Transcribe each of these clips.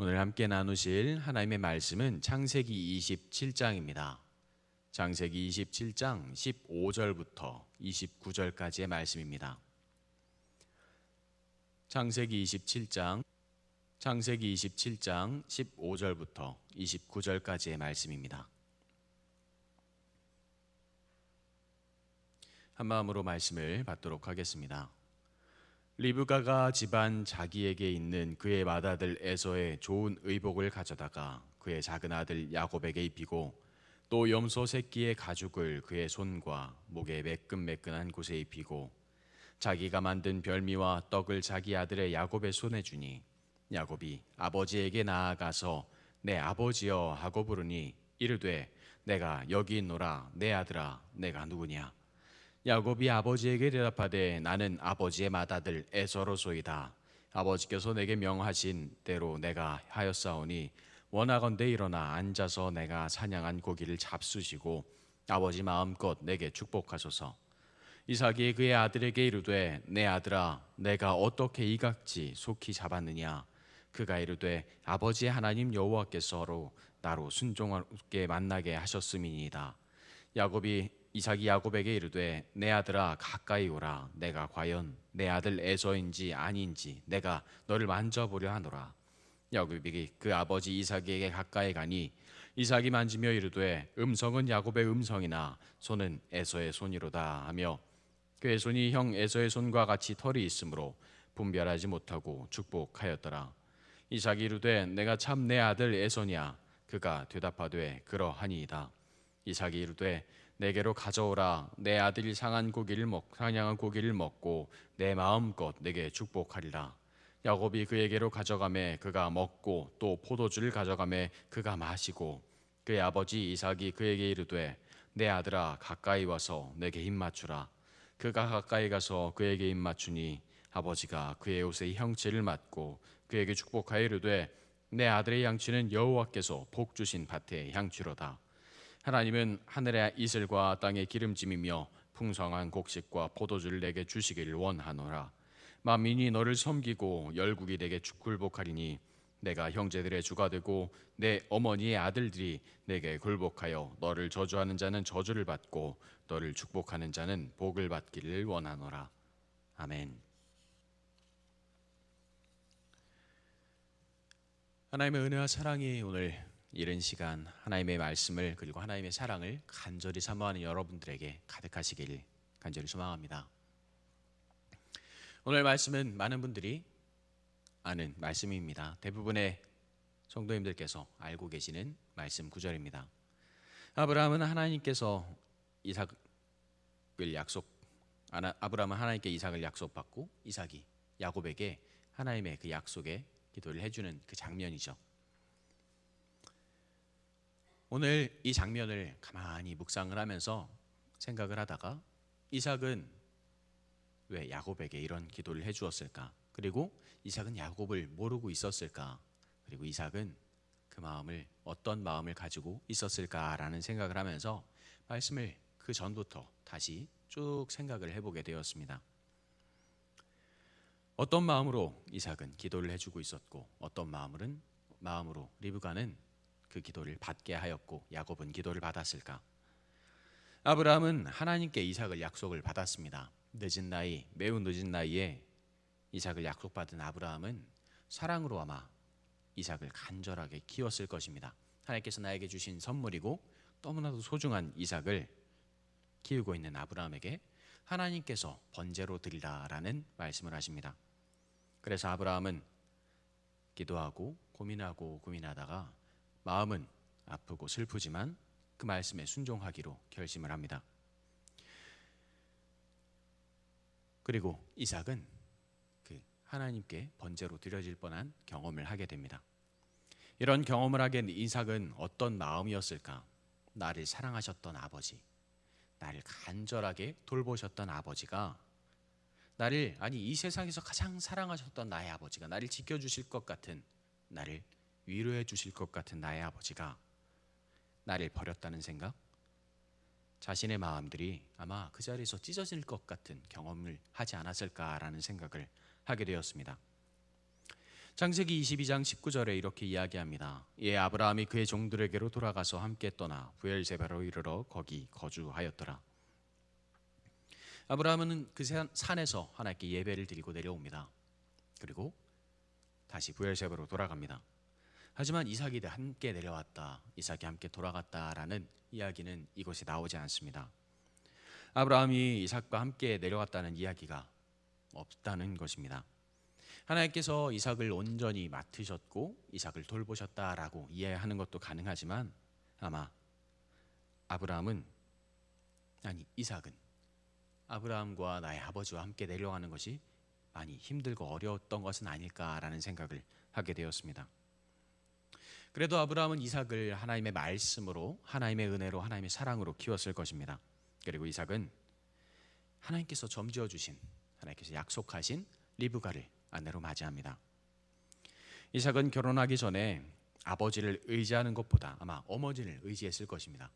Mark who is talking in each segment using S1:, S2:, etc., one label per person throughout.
S1: 오늘 함께 나누실 하나님의 말씀은 창세기 27장입니다. 창세기 27장 15절부터 29절까지의 말씀입니다. 창세기 27장 창세기 27장 15절부터 29절까지의 말씀입니다. 한 마음으로 말씀을 받도록 하겠습니다. 리브가가 집안 자기에게 있는 그의 맏아들 에서의 좋은 의복을 가져다가 그의 작은 아들 야곱에게 입히고 또 염소 새끼의 가죽을 그의 손과 목에 매끈매끈한 곳에 입히고 자기가 만든 별미와 떡을 자기 아들의 야곱의 손에 주니 야곱이 아버지에게 나아가서 내 아버지여 하고 부르니 이르되 내가 여기 있노라 내 아들아 내가 누구냐 야곱이 아버지에게 대답하되 나는 아버지의 맏아들 에서로소이다. 아버지께서 내게 명하신 대로 내가 하였사오니 원하건대 일어나 앉아서 내가 사냥한 고기를 잡수시고 아버지 마음껏 내게 축복하소서. 이삭이 그의 아들에게 이르되 내 아들아 내가 어떻게 이각지 속히 잡았느냐 그가 이르되 아버지 하나님 여호와께서로 나로 순종하게 만나게 하셨음이니이다. 야곱이 이삭이 야곱에게 이르되 내 아들아 가까이 오라. 내가 과연 내 아들 에서인지 아닌지 내가 너를 만져보려 하노라. 야곱이 그 아버지 이삭에게 가까이 가니 이삭이 만지며 이르되 음성은 야곱의 음성이나 손은 에서의 손이로다. 하며 그의 손이 형 에서의 손과 같이 털이 있으므로 분별하지 못하고 축복하였더라. 이삭이 이르되 내가 참 내 아들 에서냐? 그가 대답하되 그러하니이다. 이삭이 이르되 내게로 가져오라. 내 아들이 상한 고기를 먹 상냥한 고기를 먹고 내 마음껏 내게 축복하리라. 야곱이 그에게로 가져가매 그가 먹고 또 포도주를 가져가매 그가 마시고 그의 아버지 이삭이 그에게 이르되 내 아들아 가까이 와서 내게 입 맞추라. 그가 가까이 가서 그에게 입 맞추니 아버지가 그의 옷의 형체를 맞고 그에게 축복하여 이르되 내 아들의 양치는 여호와께서 복 주신 밭의 향취로다 하나님은 하늘의 이슬과 땅의 기름짐이며 풍성한 곡식과 포도주를 내게 주시기를 원하노라. 만민이 너를 섬기고 열국이 내게 굴복하리니 내가 형제들의 주가 되고 내 어머니의 아들들이 내게 굴복하여 너를 저주하는 자는 저주를 받고 너를 축복하는 자는 복을 받기를 원하노라. 아멘. 하나님의 은혜와 사랑이 오늘 이른 시간 하나님의 말씀을 그리고 하나님의 사랑을 간절히 사모하는 여러분들에게 가득하시길 간절히 소망합니다. 오늘 말씀은 많은 분들이 아는 말씀입니다. 대부분의 성도님들께서 알고 계시는 말씀 구절입니다. 아브라함은 하나님께서 이삭을 약속 아브라함은 하나님께 이삭을 약속받고 이삭이 야곱에게 하나님의 그 약속에 기도를 해주는 그 장면이죠. 오늘 이 장면을 가만히 묵상을 하면서 생각을 하다가 이삭은 왜 야곱에게 이런 기도를 해 주었을까? 그리고 이삭은 야곱을 모르고 있었을까? 그리고 이삭은 그 마음을 어떤 마음을 가지고 있었을까라는 생각을 하면서 말씀을 그 전부터 다시 쭉 생각을 해보게 되었습니다. 어떤 마음으로 이삭은 기도를 해주고 있었고 어떤 마음으로는 마음으로 리브가는 그 기도를 받게 하였고 야곱은 기도를 받았을까? 아브라함은 하나님께 이삭을 약속을 받았습니다. 늦은 나이, 매우 늦은 나이에 이삭을 약속받은 아브라함은 사랑으로 아마 이삭을 간절하게 키웠을 것입니다. 하나님께서 나에게 주신 선물이고 너무나도 소중한 이삭을 키우고 있는 아브라함에게 하나님께서 번제로 드리라라는 말씀을 하십니다. 그래서 아브라함은 기도하고 고민하고 고민하다가 마음은 아프고 슬프지만 그 말씀에 순종하기로 결심을 합니다. 그리고 이삭은 그 하나님께 번제로 드려질 뻔한 경험을 하게 됩니다. 이런 경험을 하게 된 이삭은 어떤 마음이었을까? 나를 사랑하셨던 아버지, 나를 간절하게 돌보셨던 아버지가 나를 아니 이 세상에서 가장 사랑하셨던 나의 아버지가 나를 지켜주실 것 같은 나를 위로해 주실 것 같은 나의 아버지가 나를 버렸다는 생각? 자신의 마음들이 아마 그 자리에서 찢어질 것 같은 경험을 하지 않았을까라는 생각을 하게 되었습니다. 창세기 22장 19절에 이렇게 이야기합니다. 예 아브라함이 그의 종들에게로 돌아가서 함께 떠나 부엘세바로 이르러 거기 거주하였더라. 아브라함은 그 산- 산에서 하나님께 예배를 드리고 내려옵니다. 그리고 다시 부엘세바로 돌아갑니다. 하지만 이삭이 함께 내려왔다, 이삭이 함께 돌아갔다라는 이야기는 이곳에 나오지 않습니다. 아브라함이 이삭과 함께 내려왔다는 이야기가 없다는 것입니다. 하나님께서 이삭을 온전히 맡으셨고 이삭을 돌보셨다라고 이해하는 것도 가능하지만 아마 아브라함은 아니 이삭은 아브라함과 나의 아버지와 함께 내려가는 것이 많이 힘들고 어려웠던 것은 아닐까라는 생각을 하게 되었습니다. 그래도 아브라함은 이삭을 하나님의 말씀으로 하나님의 은혜로 하나님의 사랑으로 키웠을 것입니다. 그리고 이삭은 하나님께서 점지어 주신 하나님께서 약속하신 리브가를 아내로 맞이합니다. 이삭은 결혼하기 전에 아버지를 의지하는 것보다 아마 어머니를 의지했을 것입니다.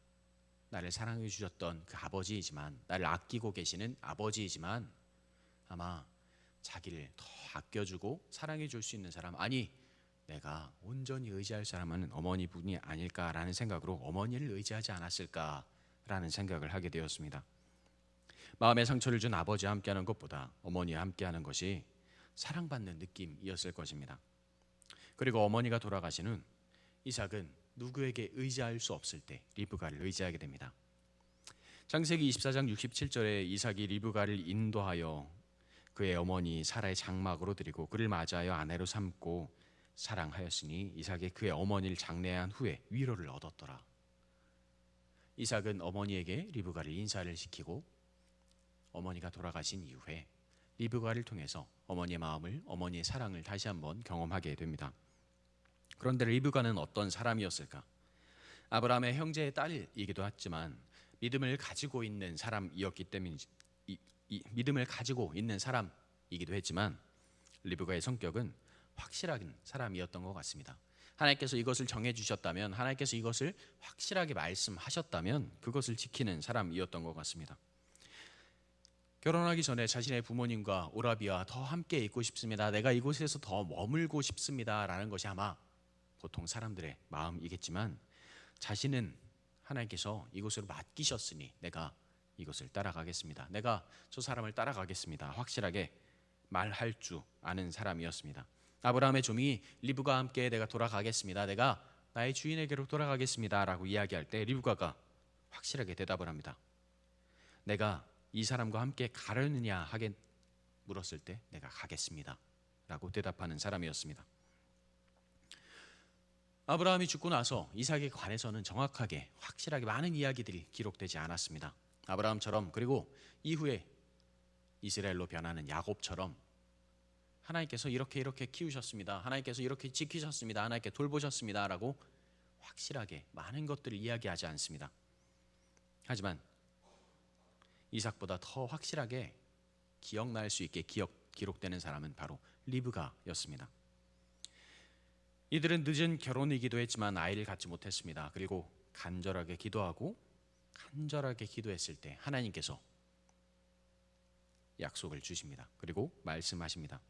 S1: 나를 사랑해 주셨던 그 아버지이지만 나를 아끼고 계시는 아버지이지만 아마 자기를 더 아껴주고 사랑해 줄 수 있는 사람 아니 내가 온전히 의지할 사람은 어머니분이 아닐까라는 생각으로 어머니를 의지하지 않았을까라는 생각을 하게 되었습니다. 마음의 상처를 준 아버지와 함께하는 것보다 어머니와 함께하는 것이 사랑받는 느낌이었을 것입니다. 그리고 어머니가 돌아가신 후 이삭은 누구에게 의지할 수 없을 때 리브가를 의지하게 됩니다. 창세기 24장 67절에 이삭이 리브가를 인도하여 그의 어머니 사라의 장막으로 드리고 그를 맞이하여 아내로 삼고 사랑하였으니 이삭이 그의 어머니를 장례한 후에 위로를 얻었더라. 이삭은 어머니에게 리브가를 인사를 시키고 어머니가 돌아가신 이후에 리브가를 통해서 어머니의 마음을 어머니의 사랑을 다시 한번 경험하게 됩니다. 그런데 리브가는 어떤 사람이었을까? 아브라함의 형제의 딸이기도 했지만 믿음을 가지고 있는 사람이었기 때문에 이, 이, 믿음을 가지고 있는 사람이기도 했지만 리브가의 성격은 확실한 사람이었던 것 같습니다. 하나님께서 이것을 정해 주셨다면 하나님께서 이것을 확실하게 말씀하셨다면 그것을 지키는 사람이었던 것 같습니다. 결혼하기 전에 자신의 부모님과 오라비와 더 함께 있고 싶습니다. 내가 이곳에서 더 머물고 싶습니다라는 것이 아마 보통 사람들의 마음이겠지만 자신은 하나님께서 이곳으로 맡기셨으니 내가 이것을 따라가겠습니다. 내가 저 사람을 따라가겠습니다. 확실하게 말할 줄 아는 사람이었습니다. 아브라함의 종이 리브가 함께 내가 돌아가겠습니다. 내가 나의 주인에게로 돌아가겠습니다라고 이야기할 때 리브가가 확실하게 대답을 합니다. 내가 이 사람과 함께 가려느냐 하게 물었을 때 내가 가겠습니다라고 대답하는 사람이었습니다. 아브라함이 죽고 나서 이삭에 관해서는 정확하게 확실하게 많은 이야기들이 기록되지 않았습니다. 아브라함처럼 그리고 이후에 이스라엘로 변하는 야곱처럼 하나님께서 이렇게 이렇게 키우셨습니다. 하나님께서 이렇게 지키셨습니다. 하나님께 돌보셨습니다라고 확실하게 많은 것들을 이야기하지 않습니다. 하지만 이삭보다 더 확실하게 기억날 수 있게 기억 기록되는 사람은 바로 리브가였습니다. 이들은 늦은 결혼이기도 했지만 아이를 갖지 못했습니다. 그리고 간절하게 기도하고 간절하게 기도했을 때 하나님께서 약속을 주십니다. 그리고 말씀하십니다.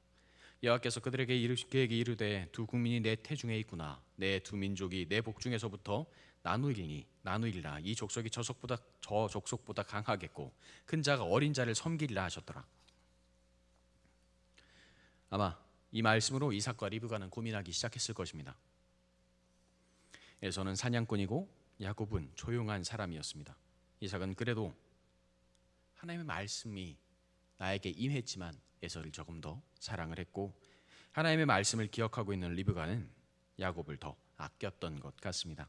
S1: 여호와께서 그들에게 이르, 그에게 이르되 두 국민이 내 태중에 있구나 내 두 민족이 내 복중에서부터 나누리니 나누리라 이 족속이 저 속보다 저 족속보다 강하겠고 큰 자가 어린 자를 섬기리라 하셨더라. 아마 이 말씀으로 이삭과 리브가는 고민하기 시작했을 것입니다. 에서는 사냥꾼이고 야곱은 조용한 사람이었습니다. 이삭은 그래도 하나님의 말씀이 나에게 임했지만 에서를 조금 더 사랑을 했고 하나님의 말씀을 기억하고 있는 리브가는 야곱을 더 아꼈던 것 같습니다.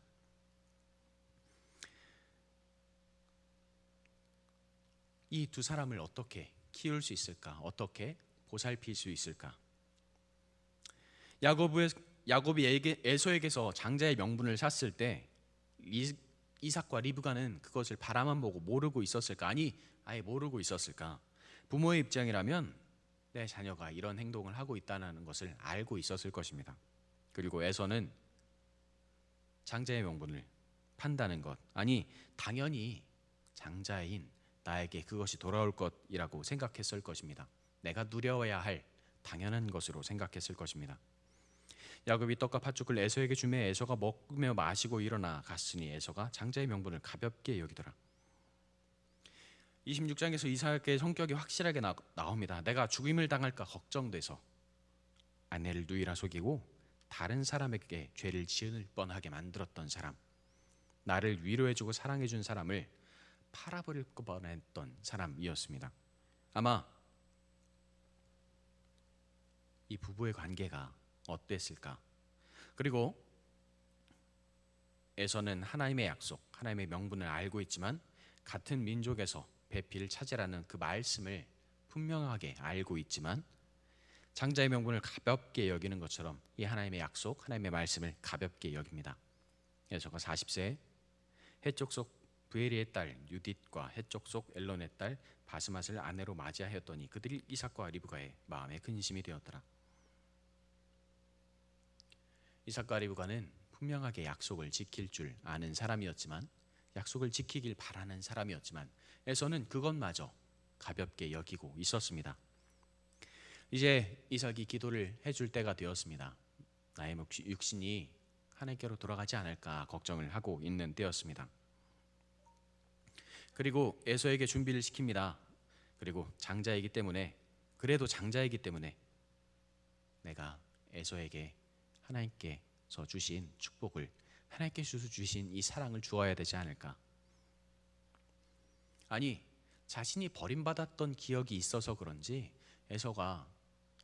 S1: 이 두 사람을 어떻게 키울 수 있을까? 어떻게 보살필 수 있을까? 야곱의 야곱이 에게, 에서에게서 장자의 명분을 샀을 때 이, 이삭과 리브가는 그것을 바라만 보고 모르고 있었을까? 아니 아예 모르고 있었을까? 부모의 입장이라면 내 자녀가 이런 행동을 하고 있다는 것을 알고 있었을 것입니다. 그리고 에서는 장자의 명분을 판다는 것 아니 당연히 장자인 나에게 그것이 돌아올 것이라고 생각했을 것입니다. 내가 누려야 할 당연한 것으로 생각했을 것입니다. 야곱이 떡과 팥죽을 에서에게 주매 에서가 먹으며 마시고 일어나 갔으니 에서가 장자의 명분을 가볍게 여기더라. 26장에서 이삭의 성격이 확실하게 나, 나옵니다. 내가 죽임을 당할까 걱정돼서 아내를 누이라 속이고 다른 사람에게 죄를 지을 뻔하게 만들었던 사람, 나를 위로해주고 사랑해준 사람을 팔아버릴 뻔했던 사람이었습니다. 아마 이 부부의 관계가 어땠을까? 그리고 에서는 하나님의 약속, 하나님의 명분을 알고 있지만 같은 민족에서 배필을 찾으라는 그 말씀을 분명하게 알고 있지만 장자의 명분을 가볍게 여기는 것처럼 이 하나님의 약속, 하나님의 말씀을 가볍게 여깁니다. 에서가 40세 해쪽 속 부에리의 딸 유딧과 해쪽 속 엘론의 딸 바스맛을 아내로 맞이하였더니 그들이 이삭과 리브가의 마음에 근심이 되었더라. 이삭과 리브가는 분명하게 약속을 지킬 줄 아는 사람이었지만 약속을 지키길 바라는 사람이었지만 에서는 그것마저 가볍게 여기고 있었습니다. 이제 이삭이 기도를 해줄 때가 되었습니다. 나의 육신이 하나님께로 돌아가지 않을까 걱정을 하고 있는 때였습니다. 그리고 에서에게 준비를 시킵니다. 그리고 장자이기 때문에 그래도 장자이기 때문에 내가 에서에게 하나님께서 주신 축복을 하나님께서 주신 이 사랑을 주어야 되지 않을까? 아니 자신이 버림받았던 기억이 있어서 그런지 에서가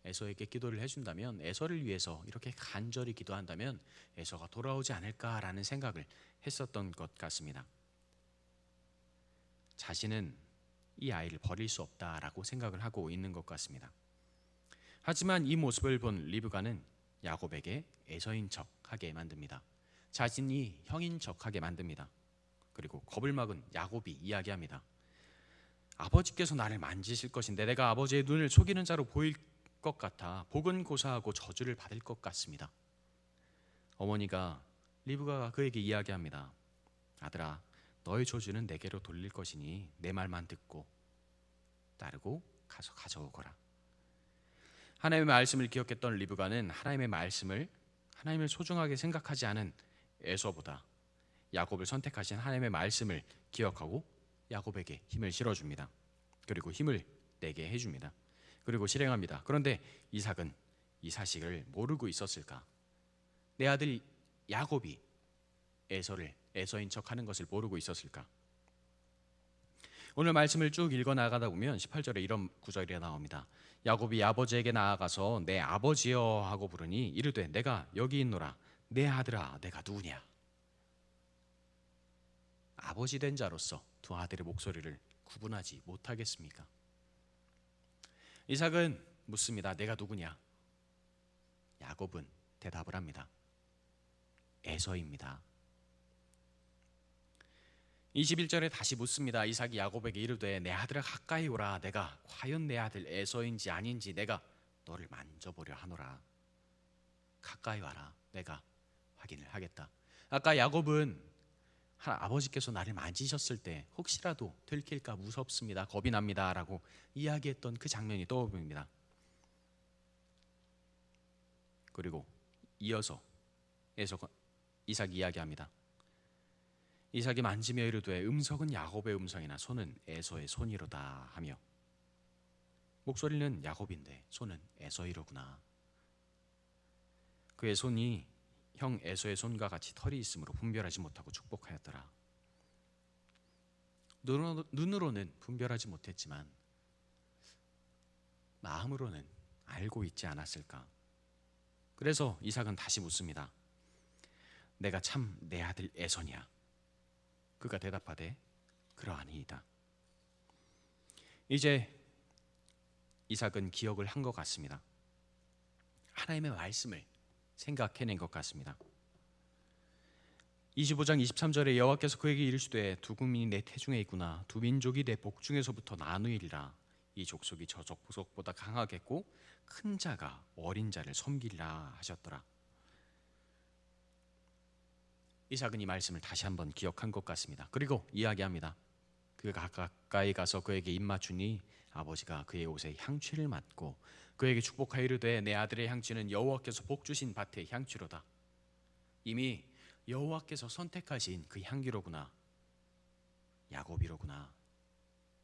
S1: 에서에게 기도를 해준다면 에서를 위해서 이렇게 간절히 기도한다면 에서가 돌아오지 않을까라는 생각을 했었던 것 같습니다. 자신은 이 아이를 버릴 수 없다라고 생각을 하고 있는 것 같습니다. 하지만 이 모습을 본 리브가는 야곱에게 에서인 척하게 만듭니다. 자신이 형인 척하게 만듭니다. 그리고 겁을 막은 야곱이 이야기합니다. 아버지께서 나를 만지실 것인데 내가 아버지의 눈을 속이는 자로 보일 것 같아 복은 고사하고 저주를 받을 것 같습니다. 어머니가 리브가가 그에게 이야기합니다. 아들아, 너의 저주는 내게로 돌릴 것이니 내 말만 듣고 따르고 가서 가져오거라. 하나님의 말씀을 기억했던 리브가는 하나님의 말씀을 하나님을 소중하게 생각하지 않은 에서보다 야곱을 선택하신 하나님의 말씀을 기억하고 야곱에게 힘을 실어줍니다. 그리고 힘을 내게 해줍니다. 그리고 실행합니다. 그런데 이삭은 이 사실을 모르고 있었을까? 내 아들 야곱이 에서를 에서인 척하는 것을 모르고 있었을까? 오늘 말씀을 쭉 읽어 나가다 보면 18절에 이런 구절이 나옵니다. 야곱이 아버지에게 나아가서 내 아버지여 하고 부르니 이르되 내가 여기 있노라 내 아들아 내가 누구냐? 아버지 된 자로서 두 아들의 목소리를 구분하지 못하겠습니까? 이삭은 묻습니다. 내가 누구냐? 야곱은 대답을 합니다. 에서입니다. 21절에 다시 묻습니다. 이삭이 야곱에게 이르되 내 아들아 가까이 오라. 내가 과연 내 아들 에서인지 아닌지 내가 너를 만져보려 하노라. 가까이 와라. 내가 확인을 하겠다. 아까 야곱은 아버지께서 나를 만지셨을 때 혹시라도 들킬까 무섭습니다. 겁이 납니다라고 이야기했던 그 장면이 떠오릅니다. 그리고 이어서 에서 이삭이 이야기합니다. 이삭이 만지며 이르되 음성은 야곱의 음성이나 손은 에서의 손이로다 하며 목소리는 야곱인데 손은 에서이로구나. 그의 손이 형 에서의 손과 같이 털이 있으므로 분별하지 못하고 축복하였더라. 눈으로는 분별하지 못했지만 마음으로는 알고 있지 않았을까. 그래서 이삭은 다시 묻습니다. 내가 참 내 아들 에서냐? 그가 대답하되 그러하니이다. 이제 이삭은 기억을 한 것 같습니다. 하나님의 말씀을 생각해낸 것 같습니다. 25장 23절에 여호와께서 그에게 이르시되 두 국민이 내 태중에 있구나 두 민족이 내 복중에서부터 나누리라 이 족속이 저 족속보다 강하겠고 큰 자가 어린 자를 섬기리라 하셨더라. 이삭은 이 말씀을 다시 한번 기억한 것 같습니다. 그리고 이야기합니다. 그가 가까이 가서 그에게 입 맞추니 아버지가 그의 옷에 향취를 맡고 그에게 축복하여 이르되 내 아들의 향취는 여호와께서 복 주신 밭의 향취로다. 이미 여호와께서 선택하신 그 향기로구나. 야곱이로구나.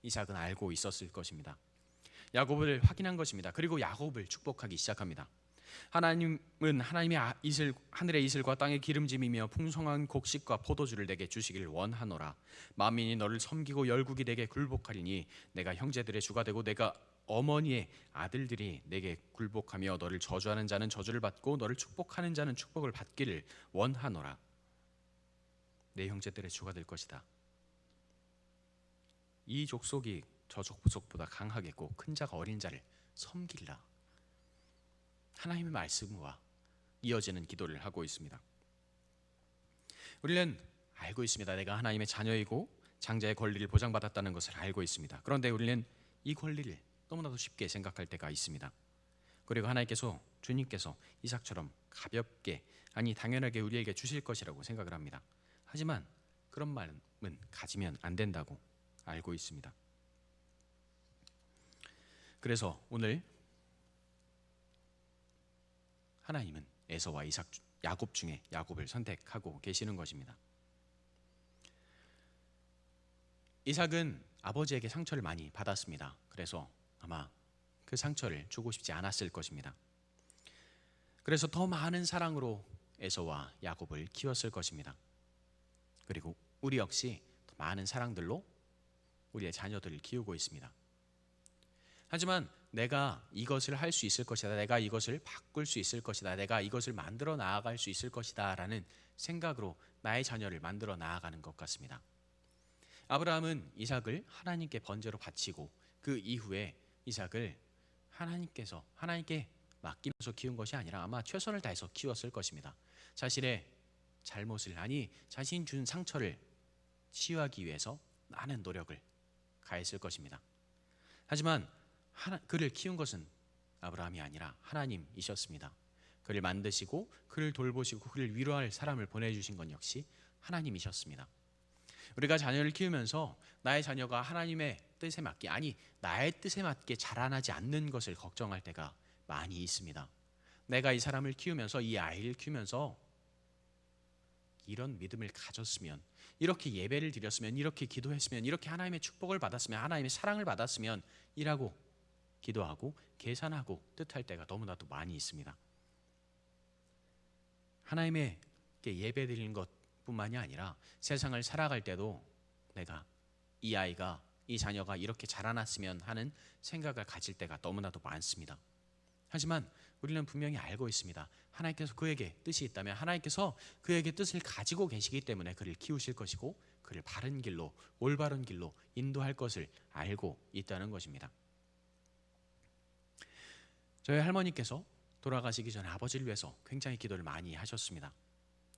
S1: 이삭은 알고 있었을 것입니다. 야곱을 확인한 것입니다. 그리고 야곱을 축복하기 시작합니다. 하나님은 하나님의 아- 이슬 하늘의 이슬과 땅의 기름짐이며 풍성한 곡식과 포도주를 내게 주시기를 원하노라. 만민이 너를 섬기고 열국이 내게 굴복하리니 내가 형제들의 주가 되고 내가 어머니의 아들들이 내게 굴복하며 너를 저주하는 자는 저주를 받고 너를 축복하는 자는 축복을 받기를 원하노라. 내 형제들의 주가 될 것이다. 이 족속이 저 족속보다 강하겠고 큰 자가 어린 자를 섬기리라. 하나님의 말씀과 이어지는 기도를 하고 있습니다. 우리는 알고 있습니다. 내가 하나님의 자녀이고 장자의 권리를 보장받았다는 것을 알고 있습니다. 그런데 우리는 이 권리를 너무나도 쉽게 생각할 때가 있습니다. 그리고 하나님께서 주님께서 이삭처럼 가볍게 아니 당연하게 우리에게 주실 것이라고 생각을 합니다. 하지만 그런 마음은 가지면 안 된다고 알고 있습니다. 그래서 오늘 하나님은 에서와 이삭 야곱 중에 야곱을 선택하고 계시는 것입니다. 이삭은 아버지에게 상처를 많이 받았습니다. 그래서 아마 그 상처를 주고 싶지 않았을 것입니다. 그래서 더 많은 사랑으로 에서와 야곱을 키웠을 것입니다. 그리고 우리 역시 더 많은 사랑들로 우리의 자녀들을 키우고 있습니다. 하지만 내가 이것을 할 수 있을 것이다. 내가 이것을 바꿀 수 있을 것이다. 내가 이것을 만들어 나아갈 수 있을 것이다 라는 생각으로 나의 자녀를 만들어 나아가는 것 같습니다. 아브라함은 이삭을 하나님께 번제로 바치고 그 이후에 이삭을 하나님께서 하나님께 맡기면서 키운 것이 아니라 아마 최선을 다해서 키웠을 것입니다. 자신의 잘못을 아니 자신 준 상처를 치유하기 위해서 많은 노력을 가했을 것입니다. 하지만 하나, 그를 키운 것은 아브라함이 아니라 하나님이셨습니다. 그를 만드시고 그를 돌보시고 그를 위로할 사람을 보내주신 건 역시 하나님이셨습니다. 우리가 자녀를 키우면서 나의 자녀가 하나님의 뜻에 맞게 아니 나의 뜻에 맞게 자라나지 않는 것을 걱정할 때가 많이 있습니다. 내가 이 사람을 키우면서 이 아이를 키우면서 이런 믿음을 가졌으면 이렇게 예배를 드렸으면 이렇게 기도했으면 이렇게 하나님의 축복을 받았으면 하나님의 사랑을 받았으면 이라고 기도하고 계산하고 뜻할 때가 너무나도 많이 있습니다. 하나님의 예배 드리는 것 뿐만이 아니라 세상을 살아갈 때도 내가 이 아이가 이 자녀가 이렇게 자라났으면 하는 생각을 가질 때가 너무나도 많습니다. 하지만 우리는 분명히 알고 있습니다. 하나님께서 그에게 뜻이 있다면 하나님께서 그에게 뜻을 가지고 계시기 때문에 그를 키우실 것이고 그를 바른 길로 올바른 길로 인도할 것을 알고 있다는 것입니다. 저희 할머니께서 돌아가시기 전에 아버지를 위해서 굉장히 기도를 많이 하셨습니다.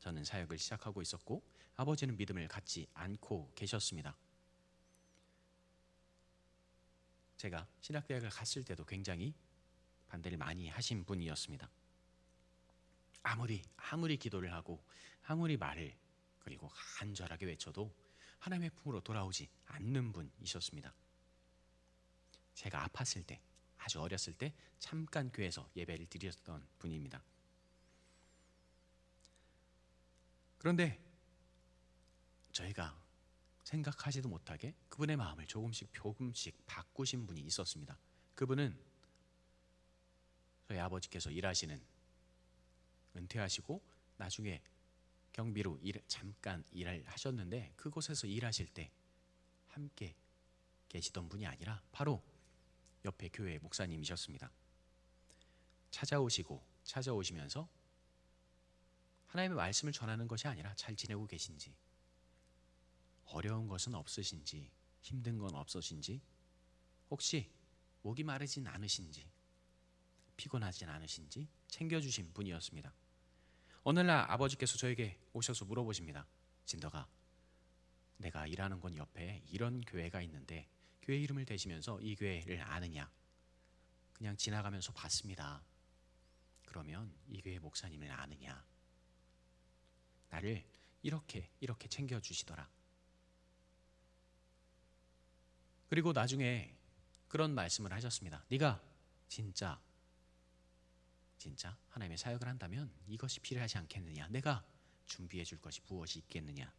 S1: 저는 사역을 시작하고 있었고 아버지는 믿음을 갖지 않고 계셨습니다. 제가 신학대학을 갔을 때도 굉장히 반대를 많이 하신 분이었습니다. 아무리 아무리 기도를 하고 아무리 말을 그리고 간절하게 외쳐도 하나님의 품으로 돌아오지 않는 분이셨습니다. 제가 아팠을 때 아주 어렸을 때 잠깐 교회에서 예배를 드렸던 분입니다. 그런데 저희가 생각하지도 못하게 그분의 마음을 조금씩 조금씩 바꾸신 분이 있었습니다. 그분은 저희 아버지께서 일하시는 은퇴하시고 나중에 경비로 일, 잠깐 일을 하셨는데 그곳에서 일하실 때 함께 계시던 분이 아니라 바로 옆에 교회 목사님이셨습니다. 찾아오시고 찾아오시면서 하나님의 말씀을 전하는 것이 아니라 잘 지내고 계신지 어려운 것은 없으신지 힘든 건 없으신지 혹시 목이 마르진 않으신지 피곤하진 않으신지 챙겨주신 분이었습니다. 어느 날 아버지께서 저에게 오셔서 물어보십니다. 진더가 내가 일하는 건 옆에 이런 교회가 있는데 교회 이름을 대시면서 이 교회를 아느냐? 그냥 지나가면서 봤습니다. 그러면 이 교회 목사님을 아느냐? 나를 이렇게 이렇게 챙겨 주시더라. 그리고 나중에 그런 말씀을 하셨습니다. 네가 진짜 진짜 하나님의 사역을 한다면 이것이 필요하지 않겠느냐? 내가 준비해 줄 것이 무엇이 있겠느냐?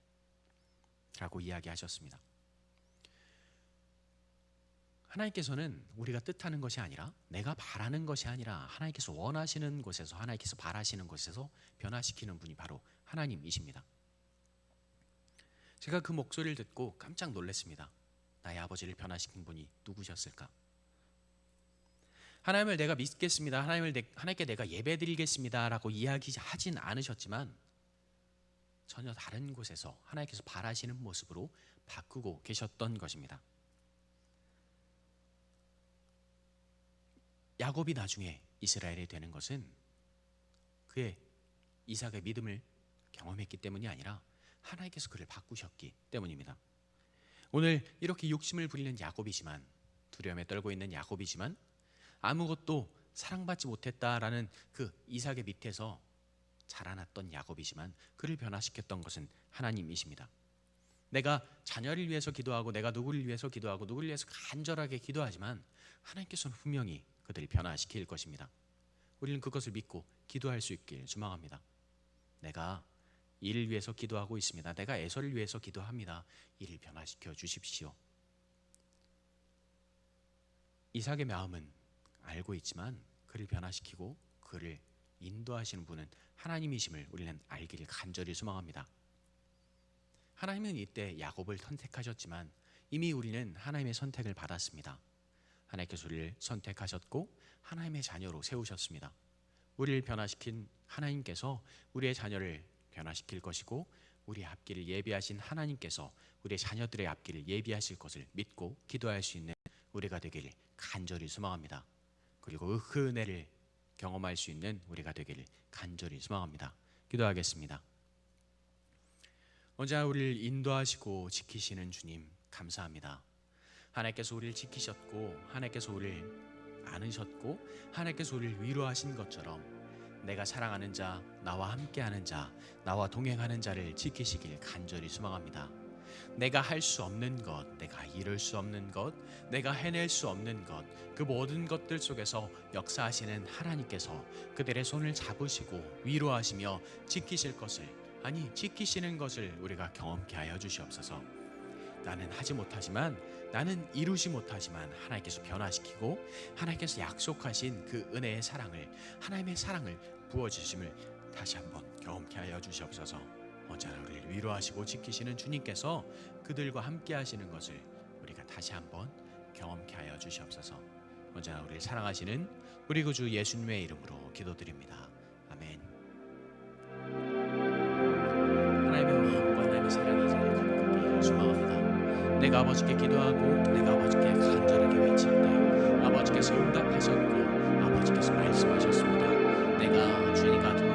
S1: 라고 이야기하셨습니다. 하나님께서는 우리가 뜻하는 것이 아니라 내가 바라는 것이 아니라 하나님께서 원하시는 곳에서 하나님께서 바라시는 곳에서 변화시키는 분이 바로 하나님이십니다. 제가 그 목소리를 듣고 깜짝 놀랐습니다. 나의 아버지를 변화시킨 분이 누구셨을까? 하나님을 내가 믿겠습니다. 하나님을 내, 하나님께 내가 예배드리겠습니다라고 이야기하진 않으셨지만 전혀 다른 곳에서 하나님께서 바라시는 모습으로 바꾸고 계셨던 것입니다. 야곱이 나중에 이스라엘이 되는 것은 그의 이삭의 믿음을 경험했기 때문이 아니라 하나님께서 그를 바꾸셨기 때문입니다. 오늘 이렇게 욕심을 부리는 야곱이지만 두려움에 떨고 있는 야곱이지만 아무것도 사랑받지 못했다라는 그 이삭의 밑에서 자라났던 야곱이지만 그를 변화시켰던 것은 하나님이십니다. 내가 자녀를 위해서 기도하고 내가 누구를 위해서 기도하고 누구를 위해서 간절하게 기도하지만 하나님께서는 분명히 그들을 변화시킬 것입니다. 우리는 그것을 믿고 기도할 수 있길 주망합니다. 내가 이를 위해서 기도하고 있습니다. 내가 에서를 위해서 기도합니다. 이를 변화시켜 주십시오. 이삭의 마음은 알고 있지만 그를 변화시키고 그를 인도하시는 분은 하나님이심을 우리는 알기를 간절히 소망합니다. 하나님은 이때 야곱을 선택하셨지만 이미 우리는 하나님의 선택을 받았습니다. 하나님께서 우리를 선택하셨고 하나님의 자녀로 세우셨습니다. 우리를 변화시킨 하나님께서 우리의 자녀를 변화시킬 것이고 우리의 앞길을 예비하신 하나님께서 우리의 자녀들의 앞길을 예비하실 것을 믿고 기도할 수 있는 우리가 되기를 간절히 소망합니다. 그리고 그 은혜를 경험할 수 있는 우리가 되기를 간절히 소망합니다. 기도하겠습니다. 언제나 우리를 인도하시고 지키시는 주님 감사합니다. 하나님께서 우리를 지키셨고 하나님께서 우리를 안으셨고 하나님께서 우리를 위로하신 것처럼 내가 사랑하는 자, 나와 함께하는 자, 나와 동행하는 자를 지키시길 간절히 소망합니다. 내가 할 수 없는 것, 내가 이룰 수 없는 것, 내가 해낼 수 없는 것, 그 모든 것들 속에서 역사하시는 하나님께서 그들의 손을 잡으시고 위로하시며 지키실 것을, 아니, 지키시는 것을 우리가 경험케 하여 주시옵소서. 나는 하지 못하지만 나는 이루지 못하지만 하나님께서 변화시키고 하나님께서 약속하신 그 은혜의 사랑을 하나님의 사랑을 부어 주심을 다시 한번 경험케 하여 주시옵소서. 언제나 우리를 위로하시고 지키시는 주님께서 그들과 함께 하시는 것을 우리가 다시 한번 경험케 하여 주시옵소서. 언제나 우리를 사랑하시는 우리 구주 예수님의 이름으로 기도드립니다. 아멘. 하나님의 마음과 하나님의 사랑이 내가 아버지께 기도하고 내가 아버지께 간절하게 외칠 때 아버지께서 응답하셨고 아버지께서 말씀하셨습니다. 내가 주님 같은